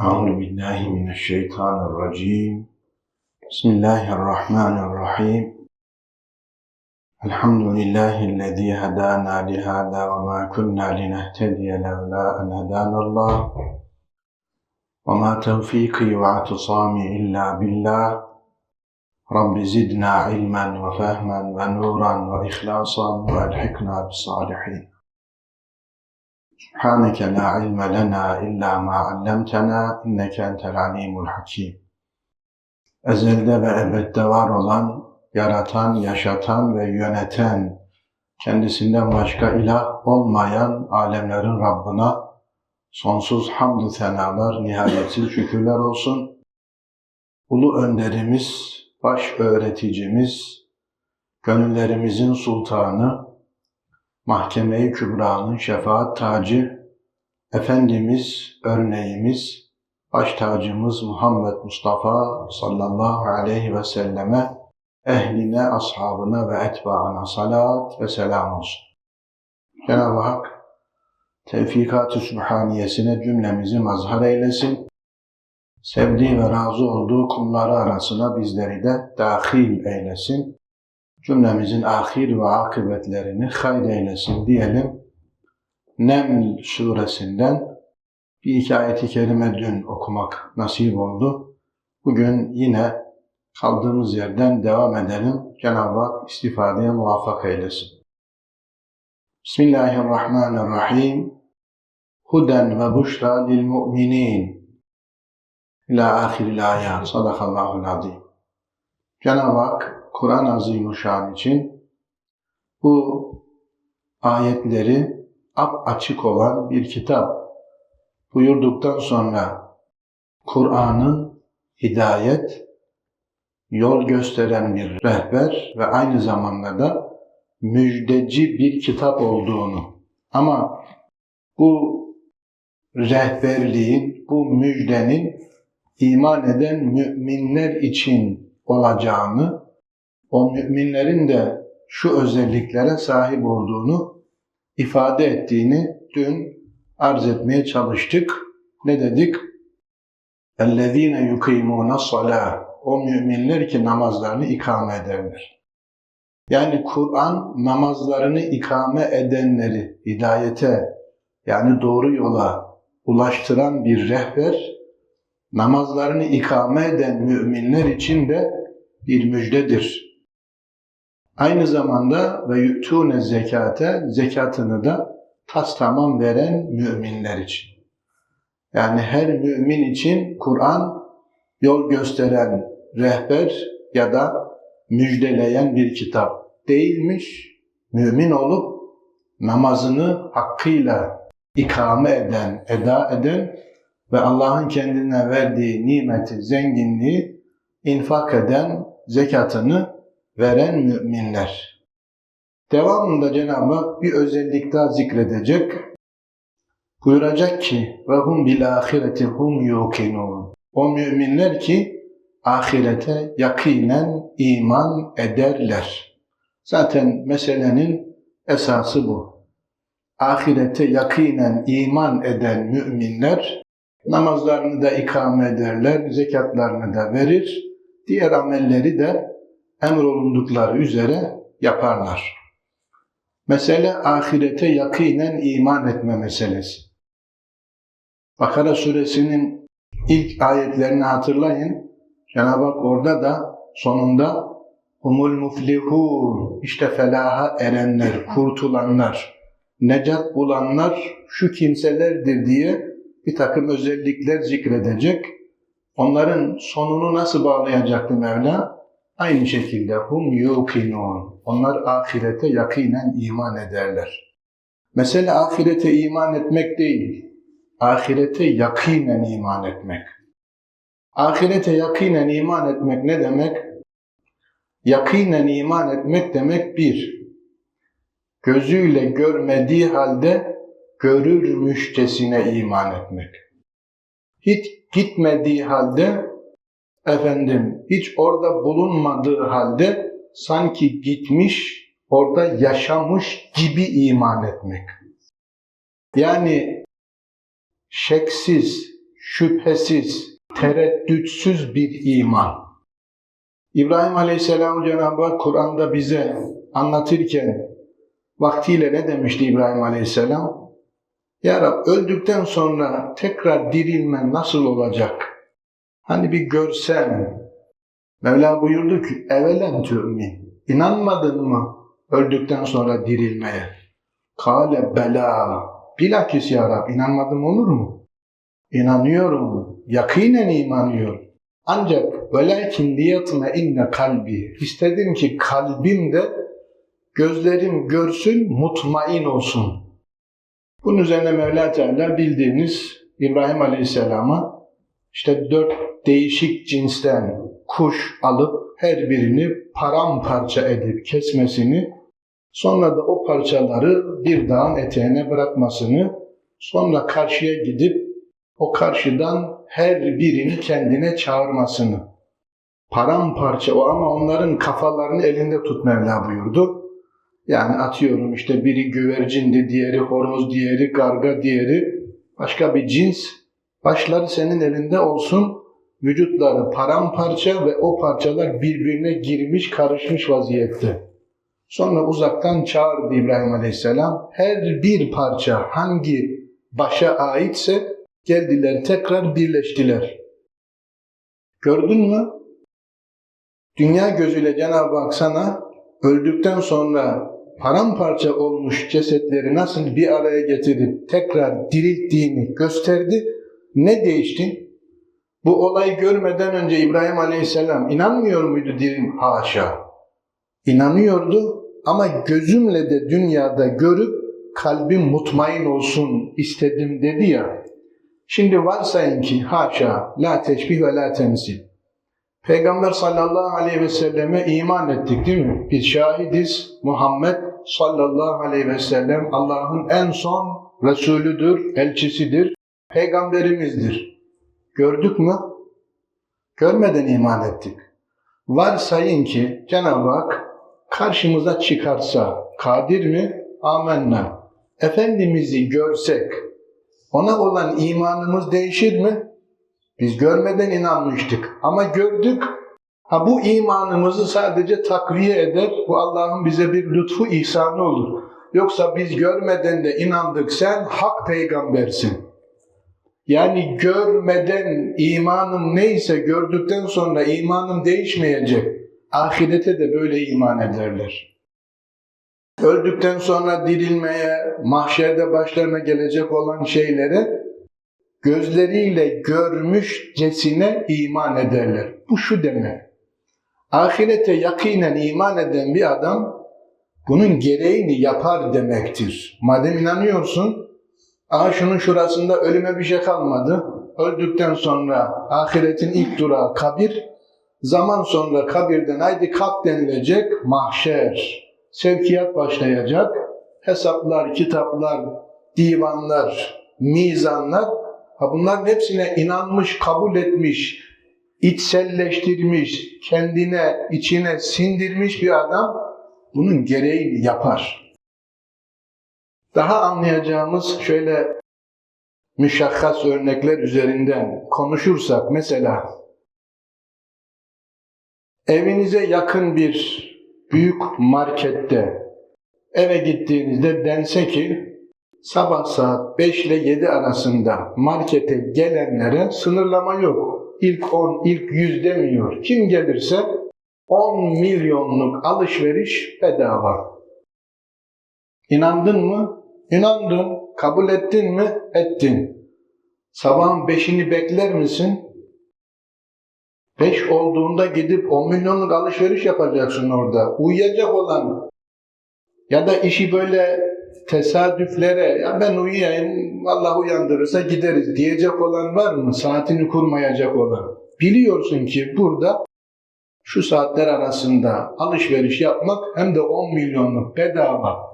أعوذ بالله من الشيطان الرجيم. بسم الله الرحمن الرحيم. الحمد لله الذي هدانا لهذا وما كنا لنهتدي لولا أن هدانا الله. وما توفيقي واعتصامي إلا بالله. رب زدنا علما وفهما ونورا وإخلاصا وألحقنا بالصالحين. سبحانك لا علم لنا إلا ما علمتنا إنك أنت العليم الحكيم Ezelde ve ebedde var olan, yaratan, yaşatan ve yöneten, kendisinden başka ilah olmayan alemlerin Rabbına sonsuz hamdü senalar, nihayetsiz şükürler olsun. Ulu önderimiz, baş öğreticimiz, gönüllerimizin sultanı, mahkeme-i kübranın şefaat tacı, Efendimiz, örneğimiz, baş tacımız Muhammed Mustafa sallallahu aleyhi ve selleme, ehline, ashabına ve etbaına salat ve selam olsun. Cenab-ı Hak, tevfikat-ı sübhaniyesine cümlemizi mazhar eylesin. Sevdiği ve razı olduğu kulları arasına bizleri de dahil eylesin cümlemizin ahir ve akıbetlerini hayır eylesin diyelim. Neml suresinden bir iki ayeti kerime dün okumak nasip oldu. Bugün yine kaldığımız yerden devam edelim. Cenab-ı Hak istifadeye muvaffak eylesin. Bismillahirrahmanirrahim. Huden ve buşra lil mu'minin. İlâ ahiril ayat. Sadakallahul azim. Cenab-ı Hak Kur'an-ı Azimuşşan için bu ayetleri ap açık olan bir kitap. Buyurduktan sonra Kur'an'ın hidayet, yol gösteren bir rehber ve aynı zamanda da müjdeci bir kitap olduğunu. Ama bu rehberliğin, bu müjdenin iman eden müminler için olacağını o müminlerin de şu özelliklere sahip olduğunu ifade ettiğini dün arz etmeye çalıştık. Ne dedik? اَلَّذ۪ينَ يُقِيمُونَ الصَّلَاةِ O müminler ki namazlarını ikame ederler. Yani Kur'an namazlarını ikame edenleri hidayete yani doğru yola ulaştıran bir rehber, namazlarını ikame eden müminler için de bir müjdedir. Aynı zamanda ve yu'tûne zekate zekatını da tas tamam veren müminler için. Yani her mümin için Kur'an yol gösteren rehber ya da müjdeleyen bir kitap değilmiş. Mümin olup namazını hakkıyla ikame eden, eda eden ve Allah'ın kendine verdiği nimeti, zenginliği infak eden, zekatını veren müminler. Devamında Cenab-ı bir özellik daha zikredecek. Buyuracak ki ve hum bil ahireti hum yuqinun. O müminler ki ahirete yakinen iman ederler. Zaten meselenin esası bu. Ahirete yakinen iman eden müminler namazlarını da ikame ederler, zekatlarını da verir, diğer amelleri de emrolundukları üzere yaparlar. Mesele ahirete yakinen iman etme meselesi. Bakara suresinin ilk ayetlerini hatırlayın. Cenab-ı Hak orada da sonunda humul muflihun işte felaha erenler, kurtulanlar, necat bulanlar şu kimselerdir diye bir takım özellikler zikredecek. Onların sonunu nasıl bağlayacaktı Mevla? Aynı şekilde hum yuqinun. Onlar ahirete yakinen iman ederler. Mesele ahirete iman etmek değil. Ahirete yakinen iman etmek. Ahirete yakinen iman etmek ne demek? Yakinen iman etmek demek bir, gözüyle görmediği halde görürmüşçesine iman etmek. Hiç gitmediği halde efendim hiç orada bulunmadığı halde sanki gitmiş, orada yaşamış gibi iman etmek. Yani şeksiz, şüphesiz, tereddütsüz bir iman. İbrahim Aleyhisselam Cenab-ı Hak Kur'an'da bize anlatırken vaktiyle ne demişti İbrahim Aleyhisselam? Ya Rab öldükten sonra tekrar dirilmen nasıl olacak? Hani bir görsen, Mevla buyurdu ki evelen tü'min. İnanmadın mı öldükten sonra dirilmeye? Kale bela. Bilakis ya Rab inanmadım olur mu? İnanıyorum. Yakinen inanıyorum. Ancak velakin liyatme inne kalbi. İstedim ki kalbim de gözlerim görsün, mutmain olsun. Bunun üzerine Mevla Teala bildiğiniz İbrahim Aleyhisselam'a işte dört değişik cinsten kuş alıp her birini paramparça edip kesmesini, sonra da o parçaları bir dağın eteğine bırakmasını, sonra karşıya gidip o karşıdan her birini kendine çağırmasını. Paramparça o ama onların kafalarını elinde tut Mevla buyurdu. Yani atıyorum işte biri güvercindi, diğeri horoz, diğeri garga, diğeri başka bir cins. Başları senin elinde olsun, vücutları paramparça ve o parçalar birbirine girmiş, karışmış vaziyette. Sonra uzaktan çağırdı İbrahim Aleyhisselam. Her bir parça hangi başa aitse geldiler tekrar birleştiler. Gördün mü? Dünya gözüyle Cenab-ı Hak sana öldükten sonra paramparça olmuş cesetleri nasıl bir araya getirip tekrar dirilttiğini gösterdi. Ne değişti? Bu olayı görmeden önce İbrahim Aleyhisselam inanmıyor muydu dirim? Haşa. İnanıyordu ama gözümle de dünyada görüp kalbim mutmain olsun istedim dedi ya. Şimdi varsayın ki haşa la teşbih ve la temsil. Peygamber sallallahu aleyhi ve selleme iman ettik değil mi? Biz şahidiz. Muhammed sallallahu aleyhi ve sellem Allah'ın en son Resulüdür, elçisidir, peygamberimizdir. Gördük mü? Görmeden iman ettik. Varsayın ki Cenab-ı Hak karşımıza çıkarsa kadir mi? Amenna. Efendimiz'i görsek ona olan imanımız değişir mi? Biz görmeden inanmıştık ama gördük. Ha bu imanımızı sadece takviye eder. Bu Allah'ın bize bir lütfu ihsanı olur. Yoksa biz görmeden de inandık. Sen hak peygambersin. Yani görmeden imanım neyse gördükten sonra imanım değişmeyecek. Ahirete de böyle iman ederler. Öldükten sonra dirilmeye, mahşerde başlarına gelecek olan şeylere gözleriyle görmüşcesine iman ederler. Bu şu demek. Ahirete yakinen iman eden bir adam bunun gereğini yapar demektir. Madem inanıyorsun, aha şunun şurasında ölüme bir şey kalmadı. Öldükten sonra ahiretin ilk durağı kabir, zaman sonra kabirden haydi kalk denilecek mahşer. Sevkiyat başlayacak. Hesaplar, kitaplar, divanlar, mizanlar Ha bunların hepsine inanmış, kabul etmiş, içselleştirmiş, kendine, içine sindirmiş bir adam bunun gereğini yapar. Daha anlayacağımız şöyle müşahhas örnekler üzerinden konuşursak mesela evinize yakın bir büyük markette eve gittiğinizde dense ki sabah saat 5 ile 7 arasında markete gelenlere sınırlama yok. İlk 10, ilk 100 demiyor. Kim gelirse 10 milyonluk alışveriş bedava. İnandın mı? İnandın. Kabul ettin mi? Ettin. Sabahın 5'ini bekler misin? 5 olduğunda gidip 10 milyonluk alışveriş yapacaksın orada. Uyuyacak olan ya da işi böyle tesadüflere ya ben uyuyayım Allah uyandırırsa gideriz diyecek olan var mı? Saatini kurmayacak olan. Biliyorsun ki burada şu saatler arasında alışveriş yapmak hem de 10 milyonluk bedava.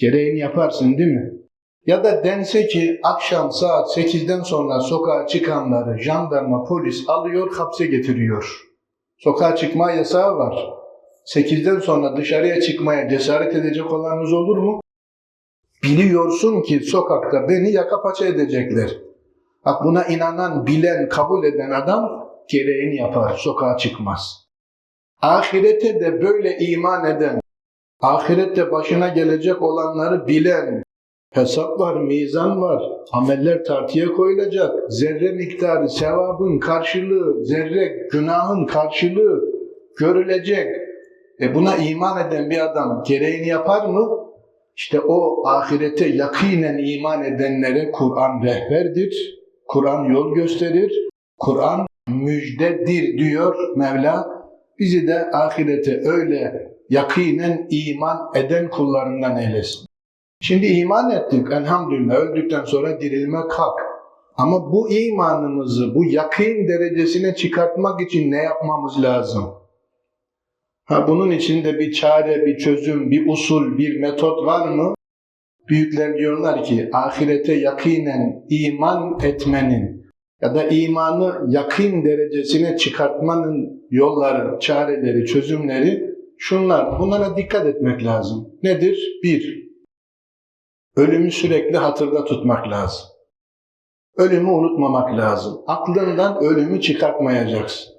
Gereğini yaparsın değil mi? Ya da dense ki akşam saat 8'den sonra sokağa çıkanları jandarma, polis alıyor, hapse getiriyor. Sokağa çıkma yasağı var. 8'den sonra dışarıya çıkmaya cesaret edecek olanınız olur mu? Biliyorsun ki sokakta beni yaka paça edecekler. Bak buna inanan, bilen, kabul eden adam gereğini yapar, sokağa çıkmaz. Ahirete de böyle iman eden, ahirette başına gelecek olanları bilen, hesap var, mizan var, ameller tartıya koyulacak, zerre miktarı, sevabın karşılığı, zerre günahın karşılığı görülecek. E buna iman eden bir adam gereğini yapar mı? İşte o ahirete yakinen iman edenlere Kur'an rehberdir. Kur'an yol gösterir. Kur'an müjdedir diyor Mevla. Bizi de ahirete öyle yakinen iman eden kullarından eylesin. Şimdi iman ettik elhamdülillah öldükten sonra dirilmek hak. Ama bu imanımızı bu yakın derecesine çıkartmak için ne yapmamız lazım? Ha, bunun için de bir çare, bir çözüm, bir usul, bir metot var mı? Büyükler diyorlar ki ahirete yakinen iman etmenin ya da imanı yakın derecesine çıkartmanın yolları, çareleri, çözümleri şunlar. Bunlara dikkat etmek lazım. Nedir? Bir, ölümü sürekli hatırda tutmak lazım. Ölümü unutmamak lazım. Aklından ölümü çıkartmayacaksın.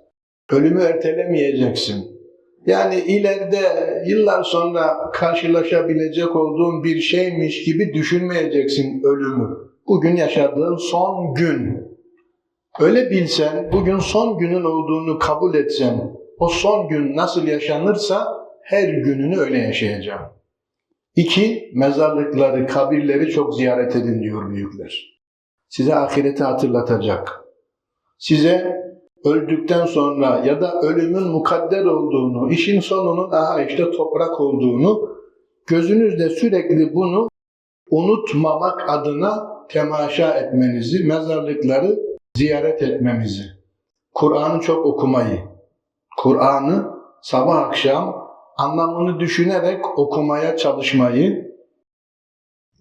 Ölümü ertelemeyeceksin. Yani ileride yıllar sonra karşılaşabilecek olduğun bir şeymiş gibi düşünmeyeceksin ölümü. Bugün yaşadığın son gün. Öyle bilsen, bugün son günün olduğunu kabul etsen, o son gün nasıl yaşanırsa her gününü öyle yaşayacağım. İki, mezarlıkları, kabirleri çok ziyaret edin diyor büyükler. Size ahireti hatırlatacak. Size öldükten sonra ya da ölümün mukadder olduğunu, işin sonunun aha işte toprak olduğunu gözünüzde sürekli bunu unutmamak adına temaşa etmenizi, mezarlıkları ziyaret etmemizi, Kur'an'ı çok okumayı, Kur'an'ı sabah akşam anlamını düşünerek okumaya çalışmayı,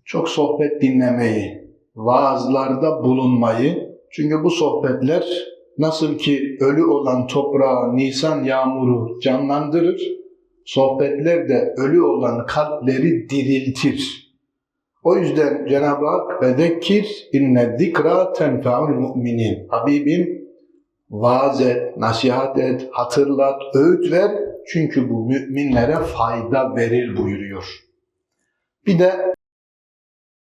çok sohbet dinlemeyi, vaazlarda bulunmayı, çünkü bu sohbetler nasıl ki ölü olan toprağı Nisan yağmuru canlandırır, sohbetler de ölü olan kalpleri diriltir. O yüzden Cenab-ı Hak vezekkir inne zikra tenfa'ul mu'minin. Habibim vaaz et, nasihat et, hatırlat, öğüt ver. Çünkü bu müminlere fayda verir buyuruyor. Bir de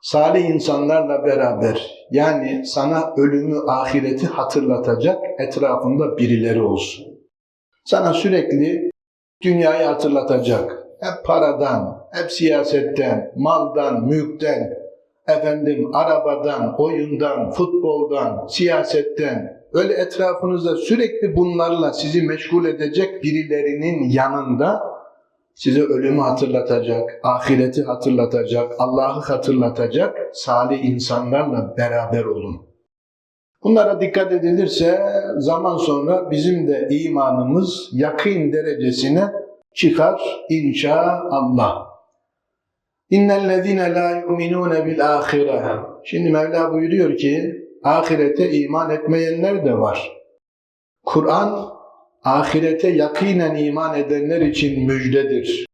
salih insanlarla beraber yani sana ölümü, ahireti hatırlatacak etrafında birileri olsun. Sana sürekli dünyayı hatırlatacak. Hep paradan, hep siyasetten, maldan, mülkten, efendim arabadan, oyundan, futboldan, siyasetten öyle etrafınızda sürekli bunlarla sizi meşgul edecek birilerinin yanında size ölümü hatırlatacak, ahireti hatırlatacak, Allah'ı hatırlatacak salih insanlarla beraber olun. Bunlara dikkat edilirse zaman sonra bizim de imanımız yakın derecesine çıkar inşallah. İnnellezine la yu'minun bil ahire. Şimdi Mevla buyuruyor ki ahirete iman etmeyenler de var. Kur'an ahirete yakinen iman edenler için müjdedir.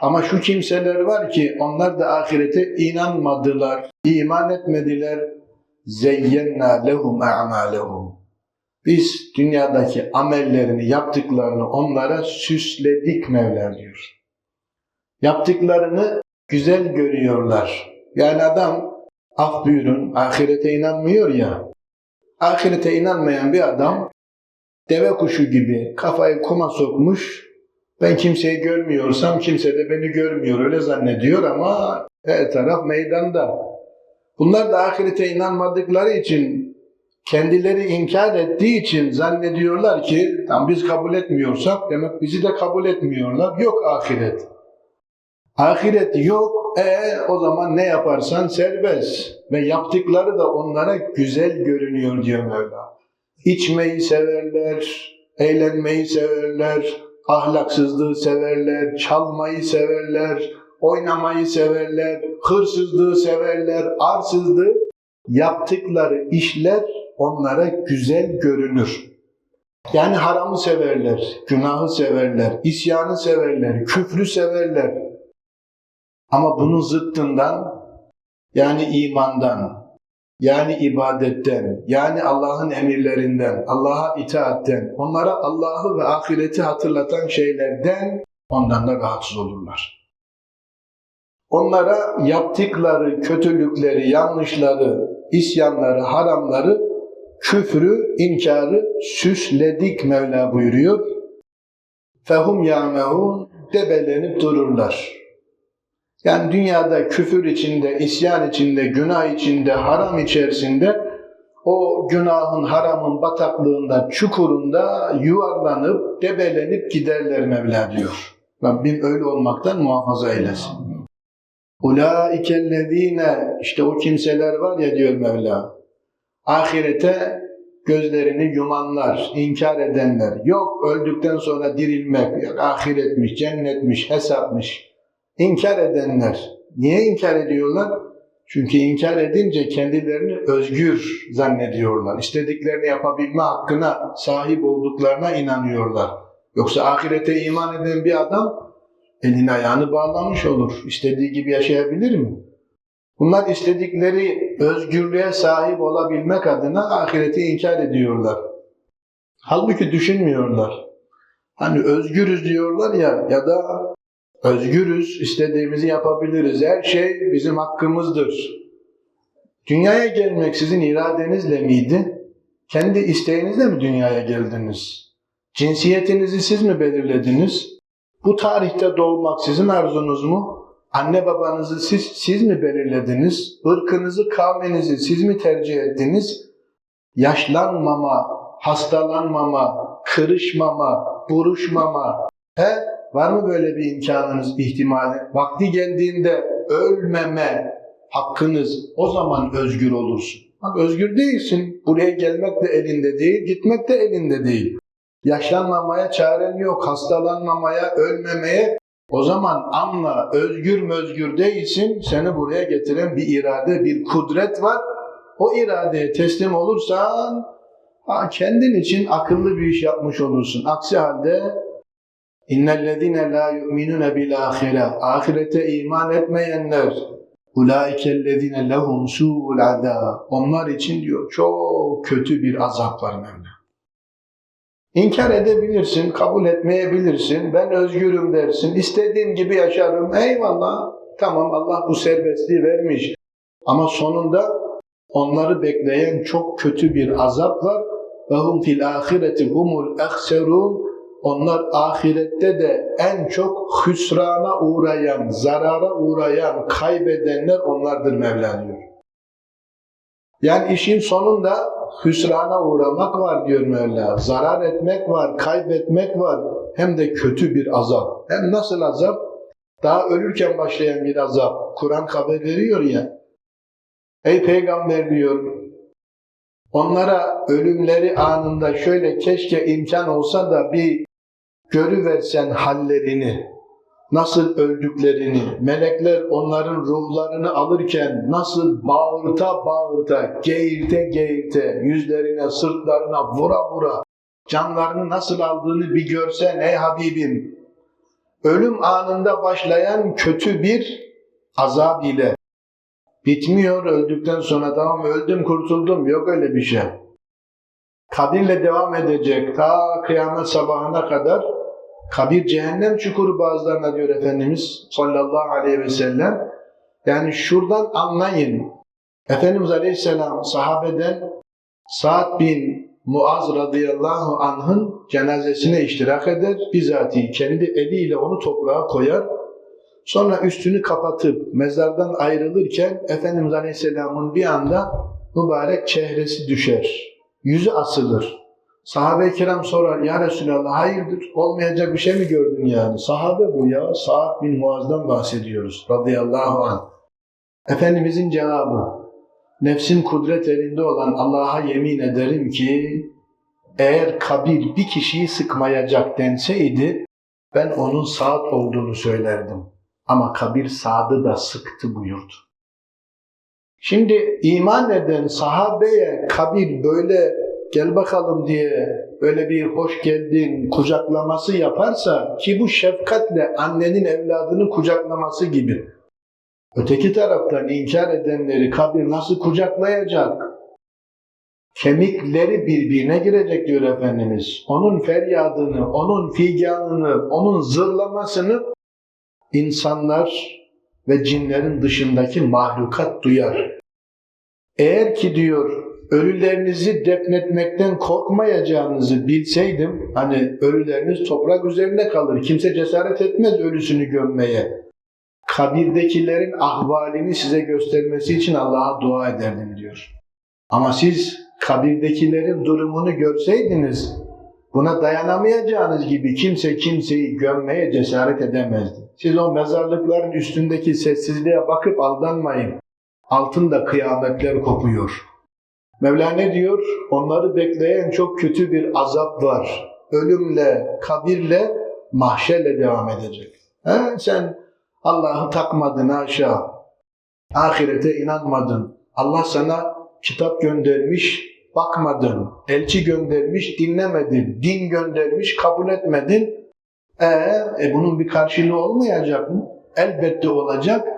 Ama şu kimseler var ki onlar da ahirete inanmadılar, iman etmediler. Zeyyenna lehum a'malehum. Biz dünyadaki amellerini, yaptıklarını onlara süsledik Mevla diyor. Yaptıklarını güzel görüyorlar. Yani adam af buyurun ahirete inanmıyor ya. Ahirete inanmayan bir adam deve kuşu gibi kafayı kuma sokmuş. Ben kimseyi görmüyorsam kimse de beni görmüyor öyle zannediyor ama her taraf meydanda. Bunlar da ahirete inanmadıkları için kendileri inkar ettiği için zannediyorlar ki tam biz kabul etmiyorsak demek bizi de kabul etmiyorlar. Yok ahiret. Ahiret yok. E o zaman ne yaparsan serbest. Ve yaptıkları da onlara güzel görünüyor diyor Mevla. İçmeyi severler, eğlenmeyi severler, ahlaksızlığı severler, çalmayı severler, oynamayı severler, hırsızlığı severler, arsızlığı yaptıkları işler onlara güzel görünür. Yani haramı severler, günahı severler, isyanı severler, küfrü severler. Ama bunun zıttından yani imandan, yani ibadetten, yani Allah'ın emirlerinden, Allah'a itaatten, onlara Allah'ı ve ahireti hatırlatan şeylerden ondan da rahatsız olurlar. Onlara yaptıkları kötülükleri, yanlışları, isyanları, haramları, küfrü, inkarı süsledik Mevla buyuruyor. Fehum ya'mehun debelenip dururlar. Yani dünyada küfür içinde, isyan içinde, günah içinde, haram içerisinde o günahın, haramın bataklığında, çukurunda yuvarlanıp, debelenip giderler Mevla diyor. Rabbim öyle olmaktan muhafaza eylesin. Ulaikellezine işte o kimseler var ya diyor Mevla. Ahirete gözlerini yumanlar, inkar edenler. Yok öldükten sonra dirilmek, yok ahiretmiş, cennetmiş, hesapmış. İnkar edenler. Niye inkar ediyorlar? Çünkü inkar edince kendilerini özgür zannediyorlar. İstediklerini yapabilme hakkına sahip olduklarına inanıyorlar. Yoksa ahirete iman eden bir adam elini ayağını bağlamış olur. İstediği gibi yaşayabilir mi? Bunlar istedikleri özgürlüğe sahip olabilmek adına ahireti inkar ediyorlar. Halbuki düşünmüyorlar. Hani özgürüz diyorlar ya ya da özgürüz, istediğimizi yapabiliriz. Her şey bizim hakkımızdır. Dünyaya gelmek sizin iradenizle miydi? Kendi isteğinizle mi dünyaya geldiniz? Cinsiyetinizi siz mi belirlediniz? Bu tarihte doğmak sizin arzunuz mu? Anne babanızı siz, siz mi belirlediniz? Irkınızı, kavminizi siz mi tercih ettiniz? Yaşlanmama, hastalanmama, kırışmama, buruşmama. He? Var mı böyle bir imkanınız, ihtimali? Vakti geldiğinde ölmeme hakkınız, o zaman özgür olursun. Bak özgür değilsin. Buraya gelmek de elinde değil, gitmek de elinde değil. Yaşlanmamaya çaren yok, hastalanmamaya, ölmemeye o zaman anla özgür mü özgür değilsin. Seni buraya getiren bir irade, bir kudret var. O iradeye teslim olursan kendin için akıllı bir iş yapmış olursun. Aksi halde innellezine la yu'minune bil ahire ahirete iman etmeyenler ulaikellezine lehum su'ul azab onlar için diyor çok kötü bir azap var Mevla. İnkar edebilirsin, kabul etmeyebilirsin. Ben özgürüm dersin. İstediğim gibi yaşarım. Eyvallah. Tamam Allah bu serbestliği vermiş. Ama sonunda onları bekleyen çok kötü bir azap var. Ve hum fil ahireti humul ehserun. Onlar ahirette de en çok hüsrana uğrayan, zarara uğrayan, kaybedenler onlardır Mevla diyor. Yani işin sonunda hüsrana uğramak var diyor Mevla. Zarar etmek var, kaybetmek var. Hem de kötü bir azap. Hem nasıl azap? Daha ölürken başlayan bir azap. Kur'an haber veriyor ya. Ey peygamber diyor, onlara ölümleri anında şöyle keşke imkan olsa da bir görüversen hallerini, nasıl öldüklerini, melekler onların ruhlarını alırken nasıl bağırta bağırta, geğirte geğirte, yüzlerine, sırtlarına vura vura, canlarını nasıl aldığını bir görsen ey Habibim. Ölüm anında başlayan kötü bir azab ile bitmiyor öldükten sonra tamam öldüm kurtuldum yok öyle bir şey. Kabirle devam edecek ta kıyamet sabahına kadar kabir cehennem çukuru bazılarına diyor Efendimiz sallallahu aleyhi ve sellem. Yani şuradan anlayın. Efendimiz aleyhisselam sahabeden Sa'd bin Muaz radıyallahu anh'ın cenazesine iştirak eder. Bizatihi kendi eliyle onu toprağa koyar. Sonra üstünü kapatıp mezardan ayrılırken Efendimiz aleyhisselamın bir anda mübarek çehresi düşer. Yüzü asılır. Sahabe-i kiram sorar, ya Resulallah hayırdır, olmayacak bir şey mi gördün yani? Sahabe bu ya, Sa'd bin Muaz'dan bahsediyoruz radıyallahu anh. Efendimizin cevabı, nefsin kudret elinde olan Allah'a yemin ederim ki, eğer kabir bir kişiyi sıkmayacak denseydi, ben onun Sa'd olduğunu söylerdim. Ama kabir Sa'd'ı da sıktı buyurdu. Şimdi iman eden sahabeye kabir böyle gel bakalım diye böyle bir hoş geldin kucaklaması yaparsa ki bu şefkatle annenin evladını kucaklaması gibi. Öteki taraftan inkar edenleri kabir nasıl kucaklayacak? Kemikleri birbirine girecek diyor Efendimiz. Onun feryadını, onun figanını, onun zırlamasını insanlar ve cinlerin dışındaki mahlukat duyar. Eğer ki diyor ölülerinizi defnetmekten korkmayacağınızı bilseydim, hani ölüleriniz toprak üzerinde kalır, kimse cesaret etmez ölüsünü gömmeye. Kabirdekilerin ahvalini size göstermesi için Allah'a dua ederdim diyor. Ama siz kabirdekilerin durumunu görseydiniz, buna dayanamayacağınız gibi kimse kimseyi gömmeye cesaret edemezdi. Siz o mezarlıkların üstündeki sessizliğe bakıp aldanmayın. Altında kıyametler kopuyor. Mevla ne diyor? Onları bekleyen çok kötü bir azap var. Ölümle, kabirle, mahşerle devam edecek. He? Sen Allah'ı takmadın aşağı. Ahirete inanmadın. Allah sana kitap göndermiş, bakmadın. Elçi göndermiş, dinlemedin. Din göndermiş, kabul etmedin. E, e bunun bir karşılığı olmayacak mı? Elbette olacak.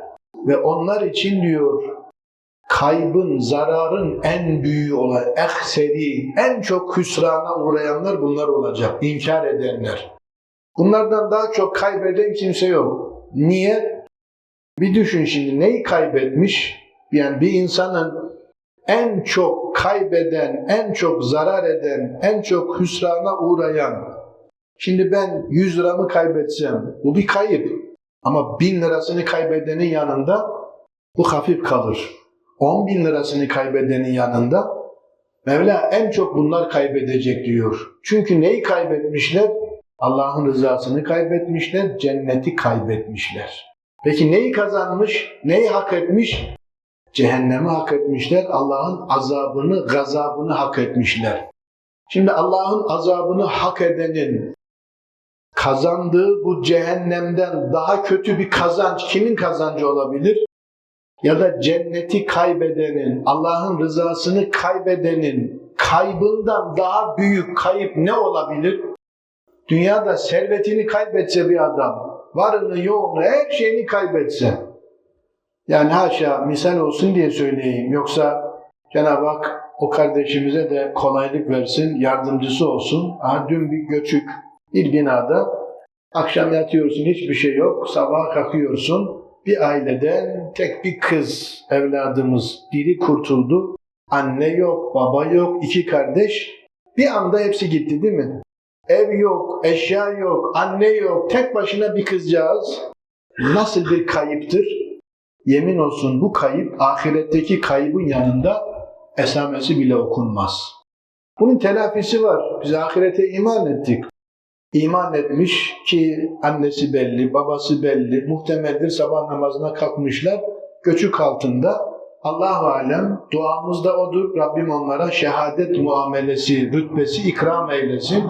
Ve onlar için diyor kaybın, zararın en büyüğü olan, ehseri, en çok hüsrana uğrayanlar bunlar olacak. İnkar edenler. Bunlardan daha çok kaybeden kimse yok. Niye? Bir düşün şimdi neyi kaybetmiş? Yani bir insanın en çok kaybeden, en çok zarar eden, en çok hüsrana uğrayan. Şimdi ben 100 liramı kaybetsem bu bir kayıp. Ama 1000 lirasını kaybedenin yanında bu hafif kalır. 10 bin lirasını kaybedenin yanında Mevla en çok bunlar kaybedecek diyor. Çünkü neyi kaybetmişler? Allah'ın rızasını kaybetmişler, cenneti kaybetmişler. Peki neyi kazanmış, neyi hak etmiş? Cehennemi hak etmişler, Allah'ın azabını, gazabını hak etmişler. Şimdi Allah'ın azabını hak edenin kazandığı bu cehennemden daha kötü bir kazanç kimin kazancı olabilir? Ya da cenneti kaybedenin, Allah'ın rızasını kaybedenin kaybından daha büyük kayıp ne olabilir? Dünyada servetini kaybetse bir adam, varını yoğunu her şeyini kaybetse, yani haşa misal olsun diye söyleyeyim. Yoksa Cenab-ı Hak o kardeşimize de kolaylık versin, yardımcısı olsun. Aha dün bir göçük bir binada akşam yatıyorsun hiçbir şey yok, sabah kalkıyorsun. Bir aileden tek bir kız evladımız diri kurtuldu. Anne yok, baba yok, iki kardeş. Bir anda hepsi gitti değil mi? Ev yok, eşya yok, anne yok, tek başına bir kızcağız. Nasıl bir kayıptır? Yemin olsun bu kayıp ahiretteki kaybın yanında esamesi bile okunmaz. Bunun telafisi var. Biz ahirete iman ettik. İman etmiş ki annesi belli, babası belli, muhtemeldir sabah namazına kalkmışlar. Göçük altında Allahu alem duamız da odur. Rabbim onlara şehadet muamelesi, rütbesi ikram eylesin.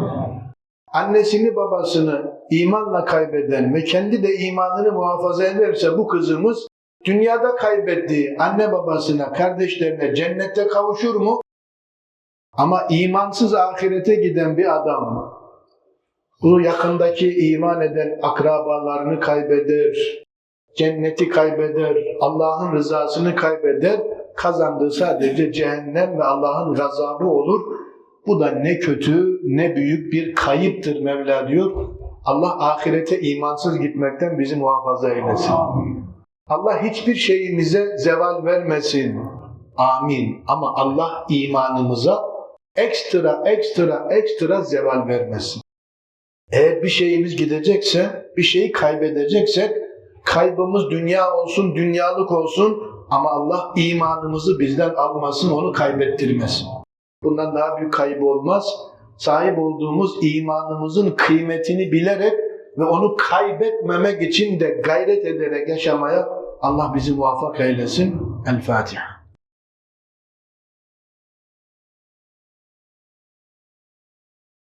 Annesini babasını imanla kaybeden ve kendi de imanını muhafaza ederse bu kızımız dünyada kaybettiği anne babasına, kardeşlerine cennette kavuşur mu? Ama imansız ahirete giden bir adam bu yakındaki iman eden akrabalarını kaybeder, cenneti kaybeder, Allah'ın rızasını kaybeder, kazandığı sadece cehennem ve Allah'ın gazabı olur. Bu da ne kötü ne büyük bir kayıptır Mevla diyor. Allah ahirete imansız gitmekten bizi muhafaza eylesin. Allah hiçbir şeyimize zeval vermesin. Amin. Ama Allah imanımıza ekstra ekstra ekstra zeval vermesin. Eğer bir şeyimiz gidecekse, bir şeyi kaybedeceksek, kaybımız dünya olsun, dünyalık olsun ama Allah imanımızı bizden almasın, onu kaybettirmesin. Bundan daha büyük kaybı olmaz. Sahip olduğumuz imanımızın kıymetini bilerek ve onu kaybetmemek için de gayret ederek yaşamaya Allah bizi muvaffak eylesin. El Fatiha.